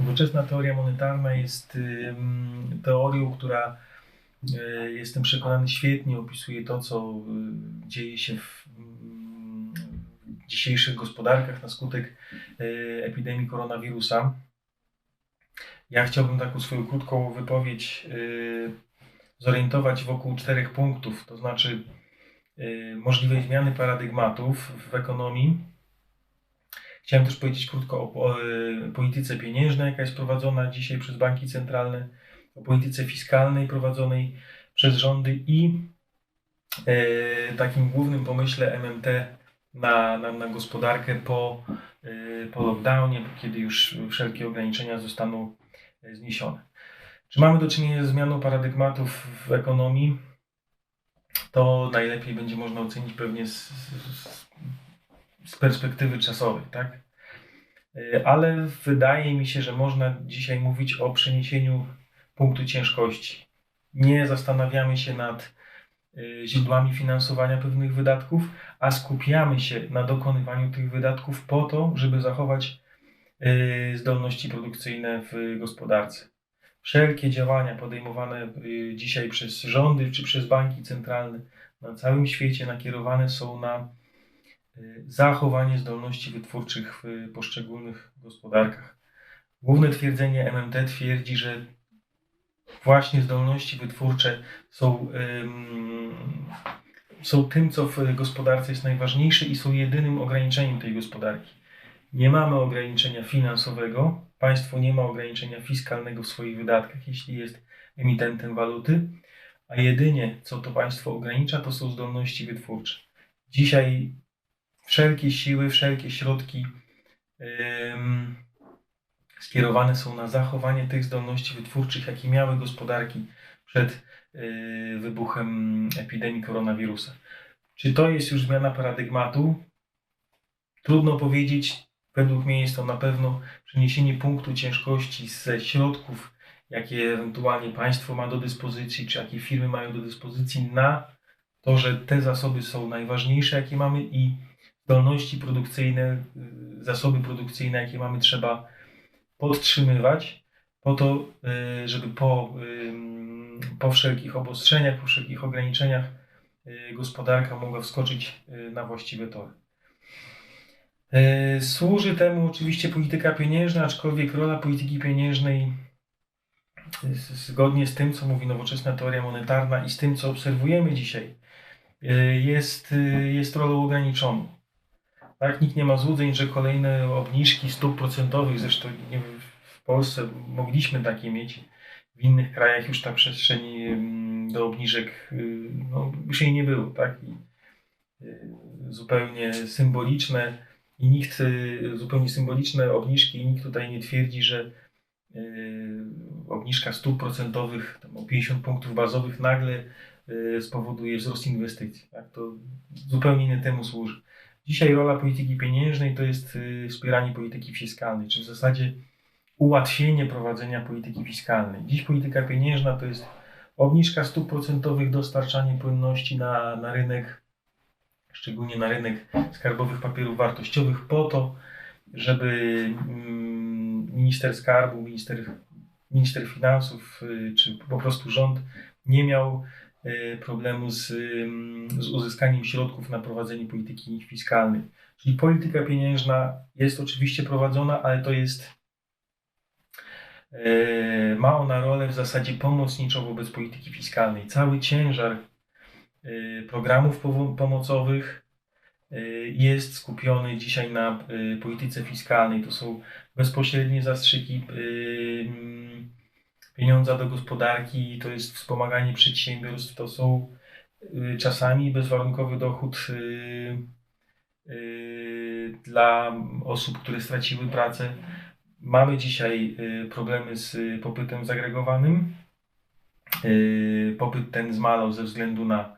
Nowoczesna teoria monetarna jest teorią, która y, jestem przekonany świetnie opisuje to, co y, dzieje się w dzisiejszych gospodarkach na skutek y, epidemii koronawirusa. Ja chciałbym taką swoją krótką wypowiedź zorientować wokół czterech punktów, to znaczy możliwej zmiany paradygmatów w ekonomii. Chciałem też powiedzieć krótko o, o y, polityce pieniężnej, jaka jest prowadzona dzisiaj przez banki centralne, o polityce fiskalnej prowadzonej przez rządy i y, takim głównym pomyśle MMT na, na, na gospodarkę po, y, po lockdownie, kiedy już wszelkie ograniczenia zostaną y, zniesione. Czy mamy do czynienia ze zmianą paradygmatów w ekonomii? To najlepiej będzie można ocenić pewnie z, z, z perspektywy czasowej, tak? Y, Ale wydaje mi się, że można dzisiaj mówić o przeniesieniu punktu ciężkości. Nie zastanawiamy się nad y, źródłami finansowania pewnych wydatków, a skupiamy się na dokonywaniu tych wydatków po to, żeby zachować y, zdolności produkcyjne w gospodarce. Wszelkie działania podejmowane dzisiaj przez rządy czy przez banki centralne na całym świecie nakierowane są na zachowanie zdolności wytwórczych w poszczególnych gospodarkach. Główne twierdzenie MMT twierdzi, że właśnie zdolności wytwórcze są, są tym, co w gospodarce jest najważniejsze i są jedynym ograniczeniem tej gospodarki. Nie mamy ograniczenia finansowego, państwo nie ma ograniczenia fiskalnego w swoich wydatkach, jeśli jest emitentem waluty, a jedynie co to państwo ogranicza, to są zdolności wytwórcze. Dzisiaj wszelkie siły, wszelkie środki skierowane są na zachowanie tych zdolności wytwórczych, jakie miały gospodarki przed yy, wybuchem epidemii koronawirusa. Czy to jest już zmiana paradygmatu? Trudno powiedzieć. Według mnie jest to na pewno przeniesienie punktu ciężkości ze środków, jakie ewentualnie państwo ma do dyspozycji, czy jakie firmy mają do dyspozycji, na to, że te zasoby są najważniejsze, jakie mamy i zdolności produkcyjne, y, zasoby produkcyjne, jakie mamy, trzeba podtrzymywać po to, y, żeby po, ym, po wszelkich obostrzeniach, po wszelkich ograniczeniach y, gospodarka mogła wskoczyć y, na właściwe tory. Y, Służy temu oczywiście polityka pieniężna, aczkolwiek rola polityki pieniężnej y, zgodnie z tym, co mówi nowoczesna teoria monetarna i z tym, co obserwujemy dzisiaj, y, jest, y, jest rolą ograniczoną. Tak, nikt nie ma złudzeń, że kolejne obniżki stóp procentowych, zresztą wiem, w Polsce mogliśmy takie mieć, w innych krajach już ta przestrzeń ym, do obniżek, y, no, już jej nie było, tak? I, y, zupełnie symboliczne i nikt, y, zupełnie symboliczne obniżki i nikt tutaj nie twierdzi, że obniżka stóp procentowych o 50 punktów bazowych nagle spowoduje wzrost inwestycji. Tak? To zupełnie nie temu służy. Dzisiaj rola polityki pieniężnej to jest y, wspieranie polityki fiskalnej, czy w zasadzie ułatwienie prowadzenia polityki fiskalnej. Dziś polityka pieniężna to jest obniżka stóp procentowych, dostarczanie płynności na, na rynek, szczególnie na rynek skarbowych papierów wartościowych, po to, żeby mm, minister skarbu, minister, minister finansów, y, czy po prostu rząd nie miał problemu z, z uzyskaniem środków na prowadzenie polityki fiskalnej. Czyli polityka pieniężna jest oczywiście prowadzona, ale to jest e, ma ona rolę w zasadzie pomocniczą wobec polityki fiskalnej. Cały ciężar e, programów pomocowych e, jest skupiony dzisiaj na e, polityce fiskalnej. To są bezpośrednie zastrzyki e, pieniądza do gospodarki, to jest wspomaganie przedsiębiorstw, to są y, czasami bezwarunkowy dochód y, y, dla osób, które straciły pracę. Mamy dzisiaj problemy z popytem zagregowanym. Popyt ten zmalał ze względu na,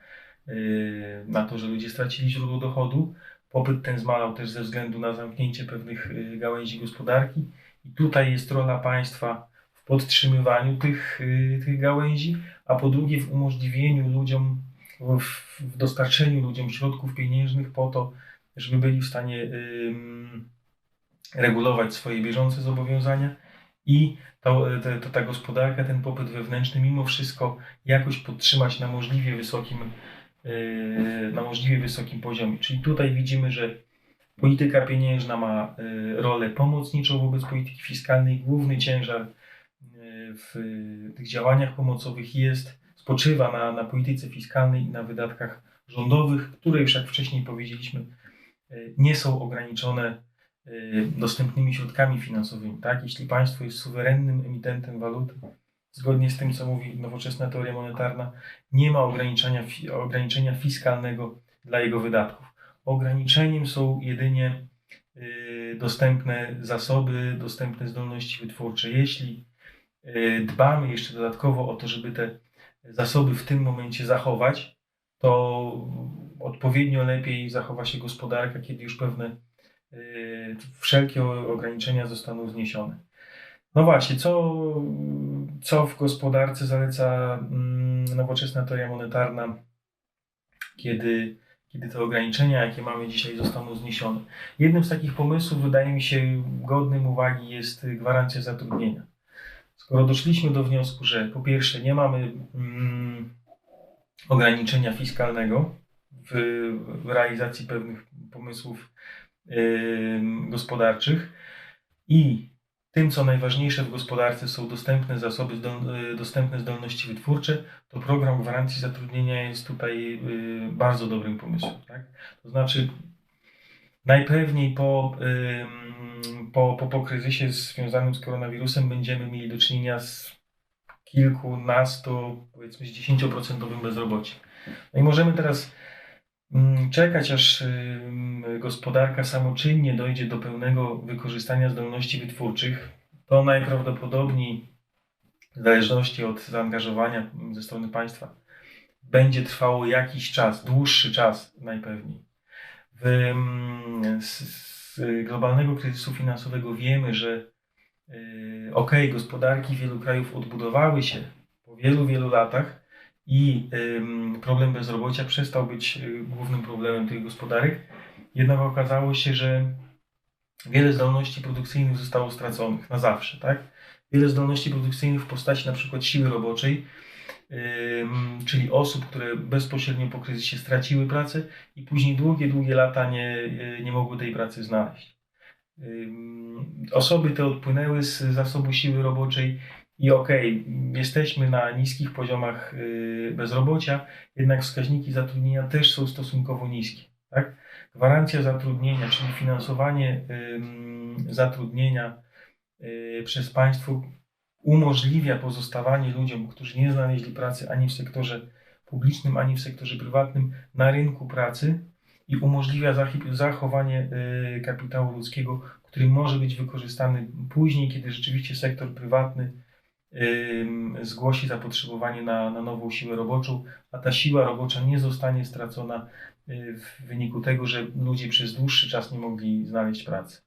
na to, że ludzie stracili źródło dochodu. Popyt ten zmalał też ze względu na zamknięcie pewnych gałęzi gospodarki. I tutaj jest rola państwa podtrzymywaniu tych, y, tych gałęzi, a po drugie w umożliwieniu ludziom, w, dostarczeniu ludziom środków pieniężnych po to, żeby byli w stanie regulować swoje bieżące zobowiązania i to, to, ta gospodarka, ten popyt wewnętrzny mimo wszystko jakoś podtrzymać na możliwie wysokim, yy, na możliwie wysokim poziomie. Czyli tutaj widzimy, że polityka pieniężna ma yy, rolę pomocniczą wobec polityki fiskalnej. Główny ciężar w tych działaniach pomocowych jest, spoczywa na, na polityce fiskalnej i na wydatkach rządowych, które już jak wcześniej powiedzieliśmy, nie są ograniczone Y, dostępnymi środkami finansowymi. Tak? Jeśli państwo jest suwerennym emitentem waluty, zgodnie z tym, co mówi nowoczesna teoria monetarna, nie ma ograniczenia, ograniczenia fiskalnego dla jego wydatków. Ograniczeniem są jedynie y, dostępne zasoby, dostępne zdolności wytwórcze. Jeśli y, dbamy jeszcze dodatkowo o to, żeby te zasoby w tym momencie zachować, to odpowiednio lepiej zachowa się gospodarka, kiedy już pewne Y, wszelkie ograniczenia zostaną zniesione. No właśnie, co, co w gospodarce zaleca mm, nowoczesna teoria monetarna, kiedy, kiedy te ograniczenia, jakie mamy dzisiaj, zostaną zniesione? Jednym z takich pomysłów, wydaje mi się, godnym uwagi jest gwarancja zatrudnienia. Skoro doszliśmy do wniosku, że po pierwsze nie mamy mm, ograniczenia fiskalnego w, w realizacji pewnych pomysłów gospodarczych i tym, co najważniejsze w gospodarce są dostępne zasoby, y, dostępne zdolności wytwórcze, to program gwarancji zatrudnienia jest tutaj y, bardzo dobrym pomysłem. Tak? To znaczy, najpewniej po, po, po, po kryzysie związanym z koronawirusem będziemy mieli do czynienia z kilkunastu, powiedzmy z 10% bezrobociem. No i możemy teraz czekać, aż gospodarka samoczynnie dojdzie do pełnego wykorzystania zdolności wytwórczych, to najprawdopodobniej w zależności od zaangażowania ze strony państwa będzie trwało jakiś czas, dłuższy czas najpewniej. Z, globalnego kryzysu finansowego wiemy, że y, ok, gospodarki wielu krajów odbudowały się po wielu, wielu latach, i problem bezrobocia przestał być y, głównym problemem tych gospodarek. Jednak okazało się, że wiele zdolności produkcyjnych zostało straconych na zawsze, tak? Wiele zdolności produkcyjnych w postaci na przykład siły roboczej, czyli osób, które bezpośrednio po kryzysie straciły pracę i później długie, długie lata nie, y, nie mogły tej pracy znaleźć. Osoby te odpłynęły z zasobu siły roboczej i okej, okay, jesteśmy na niskich poziomach y, bezrobocia, jednak wskaźniki zatrudnienia też są stosunkowo niskie. Tak? Gwarancja zatrudnienia, czyli finansowanie zatrudnienia y, przez państwo umożliwia pozostawanie ludziom, którzy nie znaleźli pracy ani w sektorze publicznym, ani w sektorze prywatnym na rynku pracy i umożliwia zachowanie y, kapitału ludzkiego, który może być wykorzystany później, kiedy rzeczywiście sektor prywatny zgłosi zapotrzebowanie na, na nową siłę roboczą, a ta siła robocza nie zostanie stracona y, w wyniku tego, że ludzie przez dłuższy czas nie mogli znaleźć pracy.